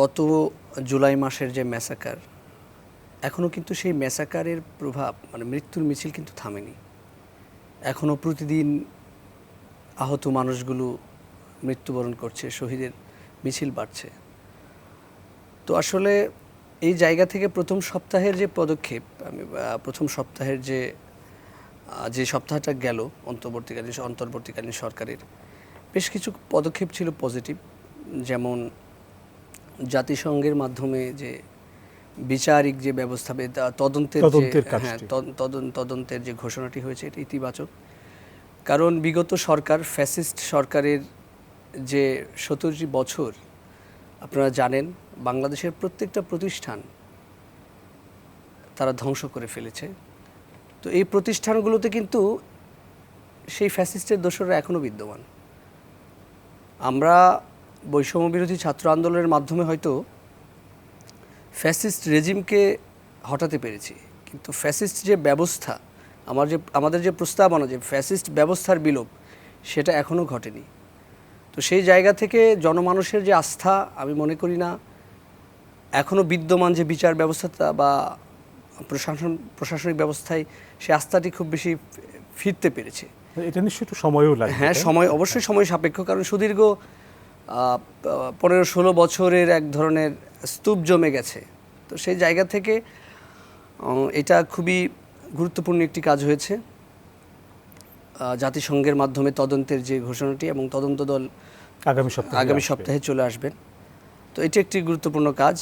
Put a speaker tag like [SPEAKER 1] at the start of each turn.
[SPEAKER 1] গত জুলাই মাসের যে ম্যাসাকার এখনও কিন্তু সেই ম্যাসাকারের প্রভাব মানে মৃত্যুর মিছিল কিন্তু থামেনি। এখনও প্রতিদিন আহত মানুষগুলো মৃত্যুবরণ করছে, শহীদের মিছিল বাড়ছে। তো আসলে এই জায়গা থেকে প্রথম সপ্তাহের যে পদক্ষেপ, আমি প্রথম সপ্তাহের যে যে সপ্তাহটা গেল, অন্তর্বর্তীকালীন অন্তর্বর্তীকালীন সরকারের, বেশ কিছু পদক্ষেপ ছিল পজিটিভ। যেমন জাতিসংঘের মাধ্যমে যে বিচারিক যে ব্যবস্থা তদন্তের। হ্যাঁ তদন্তের যে ঘোষণাটি হয়েছে এটা ইতিবাচক। কারণ বিগত সরকার ফ্যাসিস্ট সরকারের যে সতেরোটি বছর আপনারা জানেন বাংলাদেশের প্রত্যেকটা প্রতিষ্ঠান তারা ধ্বংস করে ফেলেছে। তো এই প্রতিষ্ঠানগুলোতে কিন্তু সেই ফ্যাসিস্টের দোষরা এখনও বিদ্যমান। আমরা বৈষম্য বিরোধী ছাত্র আন্দোলনের মাধ্যমে হয়তো ফ্যাসিস্ট রেজিমকে হটাতে পেরেছি। কিন্তু ফ্যাসিস্ট যে ব্যবস্থা আমার যে আমাদের যে প্রস্তাবনা যে ফ্যাসিস্ট ব্যবস্থার বিলোপ সেটা এখনও ঘটেনি। তো সেই জায়গা থেকে জনমানুষের যে আস্থা আমি মনে করি না এখনও বিদ্যমান যে বিচার ব্যবস্থা বা প্রশাসন প্রশাসনিক ব্যবস্থায় সে আস্থাটি খুব বেশি ফিরতে পেরেছে।
[SPEAKER 2] এটা নিশ্চয়ই একটু সময়ও লাগে
[SPEAKER 1] হ্যাঁ সময় অবশ্যই সময় সাপেক্ষ কারণ সুদীর্ঘ পনেরো ষোলো বছরের এক ধরনের স্তূপ জমে গেছে। তো সেই জায়গা থেকে এটা খুবই গুরুত্বপূর্ণ একটি কাজ হয়েছে। জাতিসংঘের মাধ্যমে তদন্তের যে ঘোষণাটি এবং তদন্ত দল
[SPEAKER 2] আগামী সপ্তাহে
[SPEAKER 1] আগামী সপ্তাহে চলে আসবেন তো এটি একটি গুরুত্বপূর্ণ কাজ।